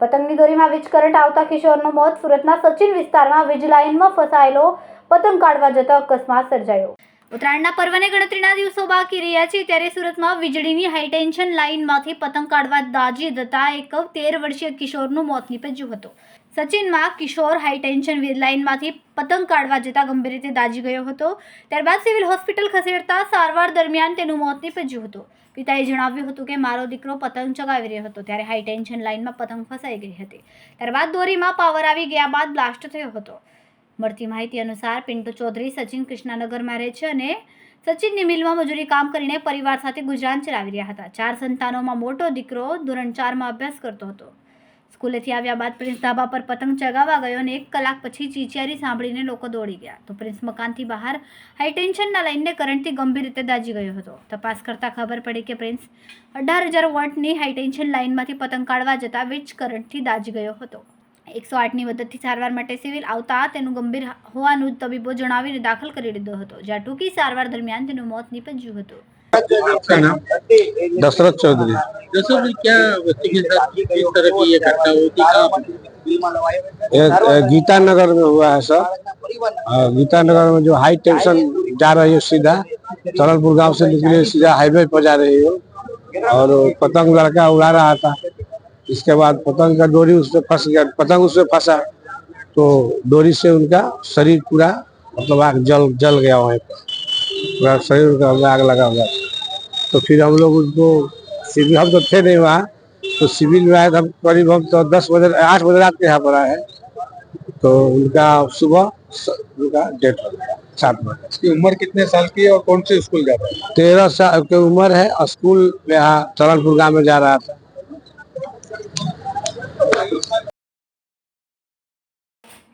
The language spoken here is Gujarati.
પતંગની દોરીમાં વીજ કરંટ આવતા કિશોરનું મોત સુરતના સચિન વિસ્તારમાં વીજ લાઇનમાં ફસાયેલો પતંગ કાઢવા જતા અકસ્માત સર્જાયો. ઉત્તરાયણના પર્વને ગણતરીના દિવસો બાકી રહ્યા છે ત્યારે સુરતમાં વીજળીની હાઈટેન્શન લાઇનમાંથી પતંગ કાઢવા દાજી જતા એક તેર વર્ષીય કિશોરનું મોત નીપજ્યું હતું. સચિનમાં કિશોર હાઈટેન્શન લાઇનમાંથી પતંગ કાઢવા જતા ગંભીર રીતે દાજી ગયો હતો. ત્યારબાદ સિવિલ હોસ્પિટલ ખસેડતા સારવાર દરમિયાન તેનું મોત નીપજ્યું હતું. પિતાએ જણાવ્યું હતું કે, મારો દીકરો પતંગ ચગાવી રહ્યો હતો ત્યારે હાઈ ટેન્શન લાઇનમાં પતંગ ફસાઈ ગઈ હતી. ત્યારબાદ દોરીમાં પાવર આવી ગયા બાદ બ્લાસ્ટ થયો હતો. મળતી માહિતી અનુસાર પિન્ટુ ચૌધરી સચિન કૃષ્ણાનગરમાં રહે છે અને સચિનની મિલમાં મજૂરી કામ કરીને પરિવાર સાથે ગુજરાન ચલાવી રહ્યા હતા. ચાર સંતાનોમાં મોટો દીકરો ધોરણ ચારમાં અભ્યાસ કરતો હતો. સ્કૂલેથી આવ્યા બાદ પ્રિન્સ ધાબા પર પતંગ ચગાવવા ગયો અને એક કલાક પછી ચીચિયારી સાંભળીને લોકો દોડી ગયા. તો પ્રિન્સ મકાનથી બહાર હાઈટેન્શનના લાઇનને કરંટથી ગંભીર રીતે દાજી ગયો હતો. તપાસ કરતાં ખબર પડી કે પ્રિન્સ અઢાર હજાર વોટની હાઈટેન્શન લાઇનમાંથી પતંગ કાઢવા જતાં વીજ કરંટથી દાજી ગયો હતો. એકસો આઠની મદદથી સારવાર માટે સિવિલ આવતા તેનું ગંભીર હોવાનું તબીબો જણાવીને દાખલ કરી દીધો હતો જ્યાં ટૂંકી સારવાર દરમિયાન તેનું મોત નીપજ્યું હતું आपका नाम दशरथ चौधरी जैसे भी क्या बच्चे के साथ किस तरह की ये घटना हुई थी कहाँ ये अ, गीता नगर में हुआ है सर अ, गीता नगर में जो हाई टेंशन जा रही है सीधा तरलपुर गांव से निकले सीधा हाईवे पर जा रही है और पतंग लड़का उड़ा रहा था इसके बाद पतंग का डोरी उसमें फंस गया पतंग उसमें फंसा तो डोरी से उनका शरीर पूरा मतलब आग जल जल गया वहीं पर पूरा शरीर का आग लगा हुआ था। तो फिर हम लोग उनको सिविल हम तो थे नहीं वहाँ तो सिविल में आए तो हम करीब हम तो दस बजे आठ बजे रात के यहाँ पर आए तो उनका सुबह उनका डेट हो गया सात बजे। इसकी उम्र कितने साल की है और कौन से स्कूल जा रहा है? तेरह साल की उम्र है स्कूल यहाँ तरनपुर गाँव में जा रहा था।